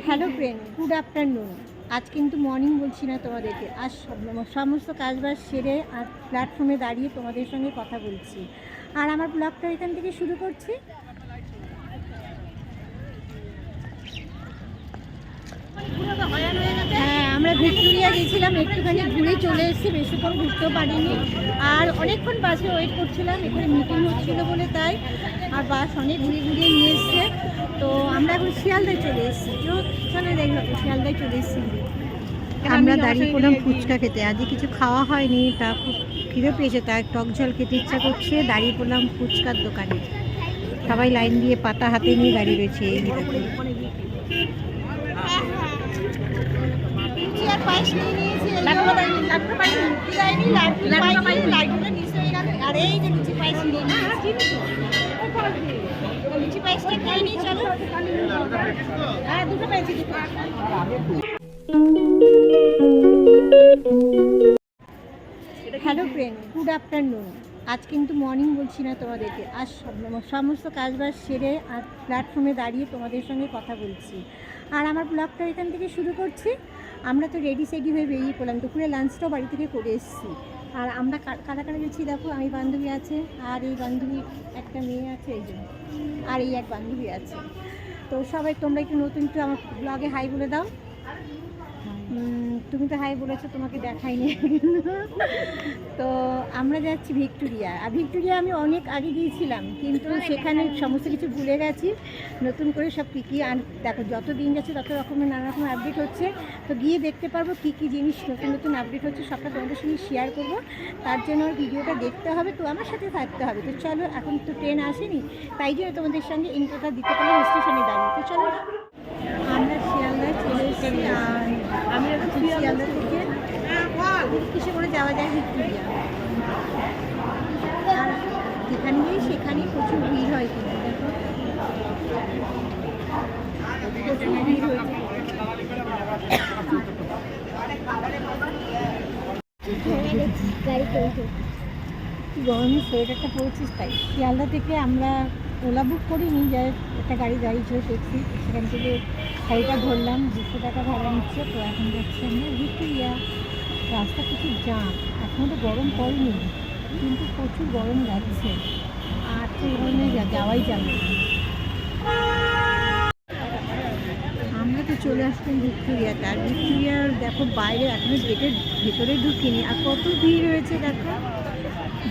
Hello friend good afternoon আজ কিন্তু morning বলছি না তোমাদেরকে। সব- সমস্ত কাজবাজ সেরে আর প্ল্যাটফর্মে দাঁড়িয়ে তোমাদের সঙ্গে কথা বলছি। আর আমার ব্লগটা এখান থেকে শুরু করছি। হ্যাঁ আমরা ভিক্টোরিয়া গেছিলাম, একটুখানি ঘুরে চলে এসেছি বেশিক্ষণ ঘুরতেও পারিনি। আর অনেকক্ষণ বাসে ওয়েট করছিলাম, এখানে মিটিং হচ্ছিল বলে তাই। আর বাস অনেক ঘুরে ঘুরিয়ে নিয়ে এসছে। তো আমরা এখন শিয়ালদায় চলে এসেছি। চলে দেখল শিয়ালদায় চলে এসেছি। আমরা দাঁড়িয়ে পড়লাম ফুচকা খেতে। আজকে কিছু খাওয়া হয়নি তা খুব খিদে পেয়েছে তাই টক ঝাল খেতে ইচ্ছা করছে দাঁড়িয়ে পড়লাম ফুচকার দোকানে। সবাই লাইন দিয়ে পাতা হাতে নিয়ে দাঁড়িয়ে রয়েছে এই। আর যে লুচি পায়েস নিয়ে হ্যাঁ দুটো হ্যালো ফ্রেন্ড গুড আফটারনুন আজ কিন্তু মর্নিং বলছি না তোমাদেরকে। আজ সমস্ত কাজবাজ সেরে আর প্ল্যাটফর্মে দাঁড়িয়ে তোমাদের সঙ্গে কথা বলছি। আর আমার ব্লগটা এখান থেকে শুরু করছি। আমরা তো রেডি সেডি হয়ে বেরিয়ে পড়লাম। দুপুরে লাঞ্চটাও বাড়ি থেকে করে এসেছি। আর আমরা কারা কারা গেছি, দেখো, আমি বান্ধবী আছে, আর এই বান্ধবী একটা মেয়ে আছে, এই জন্য আর এই এক বান্ধবী আছে। তো সবাই, তোমরা একটু নতুন একটু আমার ব্লগে হাই বলে দাও। তুমি তো হাই বলেছ তোমাকে দেখাইনি। তো আমরা যাচ্ছি ভিক্টোরিয়া। আর ভিক্টোরিয়া আমি অনেক আগে গিয়েছিলাম কিন্তু সেখানে সমস্ত কিছু ভুলে গেছি। নতুন করে সব কী কী আর দেখো যত দিন যাচ্ছে তত রকমের নানা রকম আপডেট হচ্ছে। তো গিয়ে দেখতে পারব কী কী জিনিস নতুন নতুন আপডেট হচ্ছে সবটা তোমাদের সঙ্গে শেয়ার করব। তার জন্য ভিডিওটা দেখতে হবে তো আমার সাথে থাকতে হবে। তো চলো এখন তো ট্রেন আসেনি তাই জন্য তোমাদের সঙ্গে ইন্টারটা দিতে পারলাম স্টেশনে দাঁড়িয়ে। তো চলো আমরা শিয়ালদায় চলে এসেছি আর আমি শিয়ালদা থেকে কিসে করে যাওয়া যায় ভিক্টোরিয়া? আর যেখানে যাই সেখানেই প্রচুর ভিড় হয় কিন্তু দেখো। প্রচুর ভিড় হয়েছে গরমে সোয়েটারটা পরেছিস তাই। শিয়ালদা থেকে আমরা ওলা বুক করিনি, যাই একটা গাড়ি দাঁড়িয়ে ছিল ট্যাক্সি সেখান থেকে গাড়িটা ধরলাম, দুশো টাকা ভাড়া নিচ্ছে, তো এখন যাচ্ছি আমরা ভিক্টোরিয়া রাস্তা কিছু জাম এখনও তো গরম পড়েনি, কিন্তু প্রচুর গরম যাচ্ছে আর তো যা- যাওয়াই যাবে। আমরা তো চলে আসলাম ভিক্টোরিয়াতে, আর ভিক্টোরিয়ার দেখো বাইরে এখনও গেটের ভেতরে ঢুকিনি, আর কত ভিড় রয়েছে দেখো,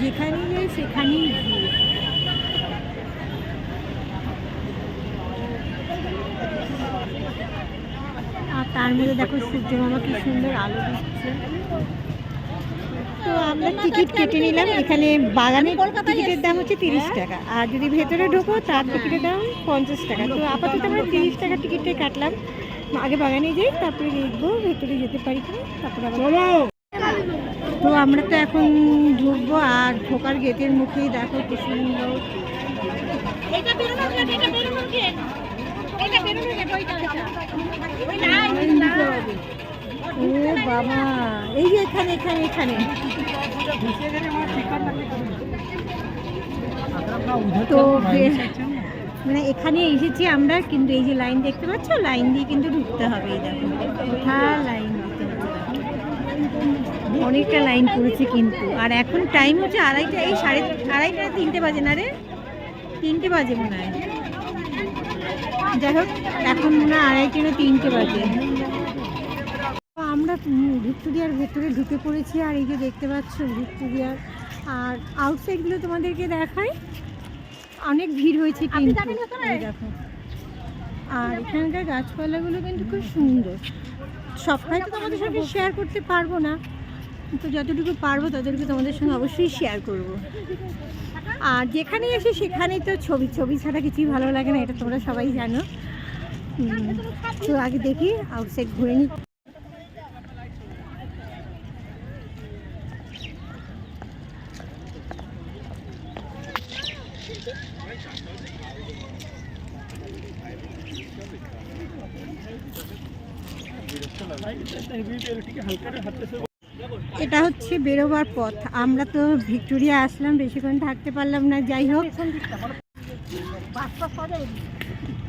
যেখানেই যাই সেখানেই ভিড় আর তার মধ্যে দেখো সূর্য মামা কি সুন্দর আলো দিচ্ছে। তো আমরা টিকিট কেটে নিলাম। এখানে বাগানের টিকিটের দাম হচ্ছে তিরিশ টাকা। আর যদি ভেতরে ঢোকো তার টিকিটের দাম পঞ্চাশ টাকা। তো আপাতত আমরা তিরিশ টাকা টিকিটটাই কাটলাম। আগে বাগানে যাই তারপরে দেখব ভেতরে যেতে পারি কিনা। তারপরে আবার তো আমরা তো এখন ঢুকবো আর ঢোকার গেটের মুখেই দেখো কি সুন্দর এটা বেরোনো গেট এটা বেরোনো গেট এটা বেরোনো গেট ওইটা ওইটা ওই না ওই না ও বাবা এই যে এখানে এখানে এখানে তো মানে এখানে এসেছি আমরা, কিন্তু এই যে লাইন দেখতে পাচ্ছ? লাইন দিয়ে কিন্তু ঢুকতে হবে এই লাইন দিতে অনেকটা লাইন পড়েছে কিন্তু। আর এখন টাইম হচ্ছে আড়াইটা, এই সাড়ে আড়াইটা তিনটে বাজে না রে? তিনটে বাজে মনে হয়। যাই হোক এখন মনে হয় আড়াইটে না তিনটে বাজে। আমরা ভিক্টোরিয়ার ভেতরে ঢুকে পড়েছি আর এই যে দেখতে পাচ্ছ ভিক্টোরিয়ার আর আউটসাইডগুলো তোমাদেরকে দেখাই। অনেক ভিড় হয়েছে কিন্তু। দেখো। আর এখানকার গাছপালাগুলো কিন্তু খুব সুন্দর। সবটাই তো তোমাদের সঙ্গে শেয়ার করতে পারব না। তো যতটুকু পারব ততটুকু তোমাদের সঙ্গে অবশ্যই শেয়ার করব। আর যেখানে এসে সেখানেই তো ছবি ছবি ছাড়া কিছুই ভালো লাগে না, এটা তোমরা সবাই জানো। তো আগে দেখি আউটসাইড ঘুরে নিই এটা হচ্ছে বেরোবার পথ। আমরা তো ভিক্টোরিয়া আসলাম, বেশিক্ষণ থাকতে পারলাম না, যাই হোক।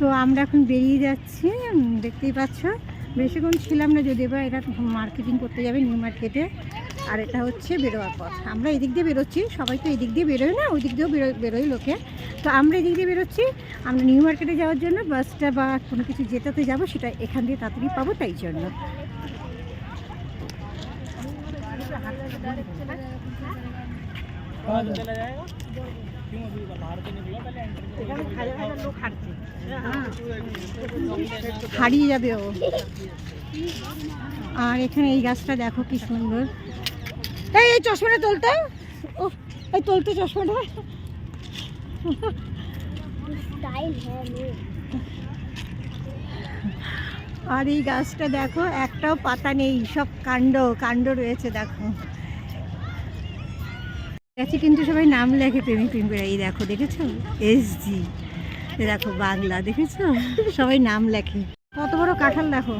তো আমরা এখন বেরিয়ে যাচ্ছি দেখতেই পাচ্ছ। বেশিক্ষণ ছিলাম না যদি বা এটা মার্কেটিং করতে যাবে নিউ মার্কেটে আর এটা হচ্ছে বেরোয়ার পথ। আমরা এদিক দিয়ে বেরোচ্ছি, সবাই তো এদিক দিয়ে বেরোয় না ওই দিক দিয়েও বেরো বেরোয় লোকে। তো আমরা এদিক দিয়ে বেরোচ্ছি, আমরা নিউ মার্কেটে যাওয়ার জন্য বাসটা বা কোনো কিছু যেটাতে যাব, সেটা এখান দিয়ে তাড়াতাড়ি পাবো, তাই জন্য। হারিয়ে যাবে ও। আর এখানে এই গাছটা দেখো কি সুন্দর। এই এই চশমাটা তোলতে ও এই তোলতে চশমাটা। আর এই গাছটা দেখো, একটাও পাতা নেই, সব কাণ্ড কাণ্ড রয়েছে, দেখো। গেছে কিন্তু সবাই নাম লেখে প্রেমিক প্রেমিকরা। এই দেখো দেখেছ? এস জি দেখো বাংলা দেখেছ? সবাই নাম লেখে। কত বড় কাঁঠাল দেখো।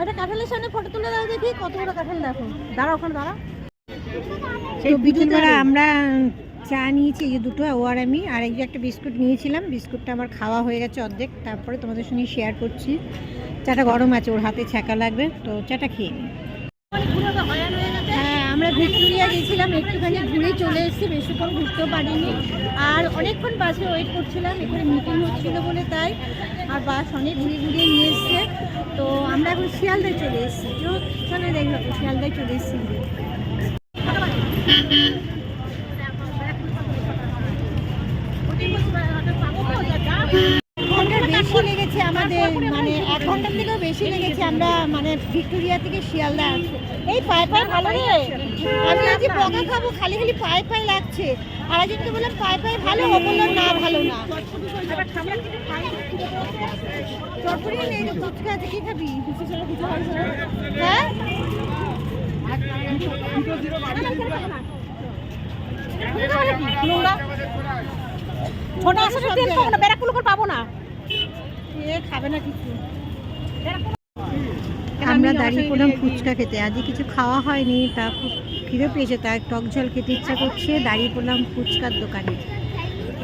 একটা কাঁঠালের সামনে ফটো তুলে দাও দেখি কত বড় কাঁঠাল দেখো। দাঁড়া ওখানে দাঁড়া সেই বিকেলবেলা আমরা চা নিয়েছি এই দুটো ও আর আমি। আর এই একটা বিস্কুট নিয়েছিলাম বিস্কুটটা আমার খাওয়া হয়ে গেছে অর্ধেক। তারপরে তোমাদের সঙ্গে শেয়ার করছি। চাটা গরম আছে, ওর হাতে ছ্যাঁকা লাগবে, তো চাটা খেয়ে নিই হ্যাঁ আমরা ভিক্টোরিয়া গেছিলাম, একটুখানি ঘুরে চলে এসেছি বেশিক্ষণ ঘুরতেও পারিনি। আর অনেকক্ষণ বাসে ওয়েট করছিলাম এখানে মিটিং হচ্ছিল বলে তাই, আর বাস অনেক ঘুরিয়ে ঘুরিয়ে নিয়ে এসছে। তো আমরা এখন শিয়ালদায় চলে এসেছি। তো শিয়ালদায় চলে এসেছি। লেগেছে আমাদের মানে এক ঘণ্টার থেকেও বেশি লেগেছে আমরা মানে ভিক্টোরিয়া থেকে শিয়ালদা এই পায়ে পায়ে ভালো রে। আমি আজ বকা খাব, খালি খালি পায়ে পায়ে লাগছে। আর একজনকে বললাম, পায়ে পায়ে ভালো ও বলল না, ভালো না। নেই হ্যাঁ? ছোট আসলে পাবো না। আমরা দাঁড়িয়ে পড়লাম ফুচকা খেতে। আজকে কিছু খাওয়া হয়নি তা খুব খিদে পেয়েছে তাই টক ঝাল খেতে ইচ্ছা করছে দাঁড়িয়ে পড়লাম ফুচকার দোকানে।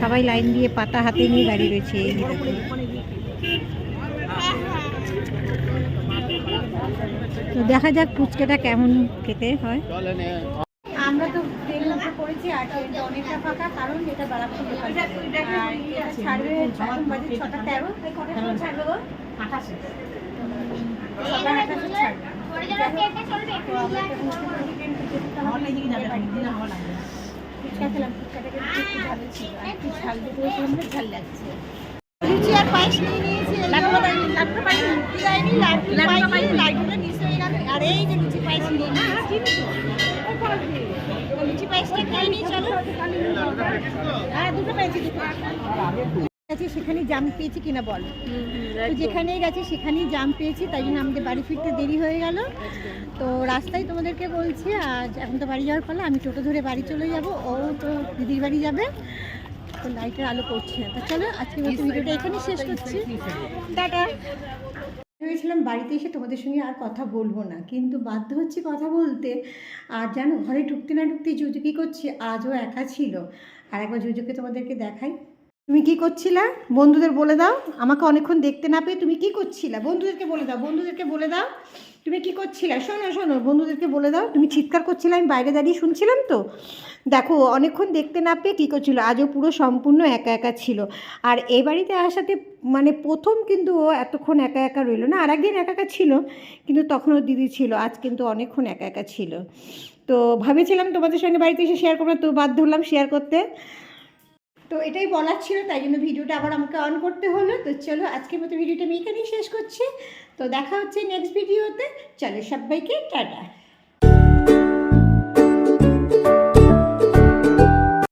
সবাই লাইন দিয়ে পাতা হাতে নিয়ে দাঁড়িয়ে রয়েছে এই তো দেখা যাক ফুচকাটা কেমন খেতে হয়। আর ট্রেনটা অনেকটা ফাঁকা কারণ এটা বারাকপুর আর ছাড়বে এখন বাজে ছটা তেরো। কটার সময় ছাড়বে গো? ছটা আঠাশে ছাড়বে। আর পায়েস নিয়ে নিয়েছি। লাড্ডু পাইনি, যায়নি আর এই যে লুচি পায়েস নিয়ে লুচি পায়েসটা খেয়ে নিই চলো। হ্যাঁ দুটো পেয়েছি দুটো। গেছি সেখানে জাম পেয়েছি কিনা বল। তো যেখানেই গেছি সেখানেই জাম পেয়েছি তাই জন্য আমাদের বাড়ি ফিরতে দেরি হয়ে গেল। তো রাস্তায় তোমাদেরকে বলছি আজ এখন তো বাড়ি যাওয়ার ফলে আমি টোটো ধরে বাড়ি চলে যাব ও তো দিদির বাড়ি যাবে। তো লাইটের আলো পড়ছে। তো চলো আজকে ভিডিওটা এখানেই শেষ করছি। টাটা। ভেবেছিলাম বাড়িতে এসে তোমাদের সঙ্গে আর কথা বলব না। কিন্তু বাধ্য হচ্ছি কথা বলতে। আর যেন ঘরে ঢুকতে না ঢুকতে জুজু কী করছে? আজও একা ছিল। আর একবার জুজুকে তোমাদেরকে দেখাই। তুমি কি করছিলে? বন্ধুদের বলে দাও। আমাকে অনেকক্ষণ দেখতে না পেয়ে তুমি কি করছিলা? বন্ধুদেরকে বলে দাও, বন্ধুদেরকে বলে দাও। তুমি কি করছিলা? শোনো শোনো, বন্ধুদেরকে বলে দাও। তুমি চিৎকার করছিলে, আমি বাইরে দাঁড়িয়ে শুনছিলাম তো। দেখো, অনেকক্ষণ দেখতে না পেয়ে কী করছিল? আজও পুরো সম্পূর্ণ একা একা ছিল। আর এই বাড়িতে আসাতে মানে প্রথম কিন্তু ও এতক্ষণ একা একা রইল না। আর একদিন একা একা ছিল, কিন্তু তখন ওর দিদি ছিল। আজ কিন্তু অনেকক্ষণ একা একা ছিল। তো ভেবেছিলাম তোমাদের সঙ্গে বাড়িতে এসে শেয়ার করব তো বাধ্য হলাম শেয়ার করতে। তো এটাই বলার ছিল, তাই জন্য ভিডিওটা আবার আমাকে অন করতে হলো। তো চলো, আজকের মতো ভিডিওটা আমি এখানেই শেষ করছি। তো দেখা হচ্ছে নেক্সট ভিডিওতে চলো সবাইকে, টাটা।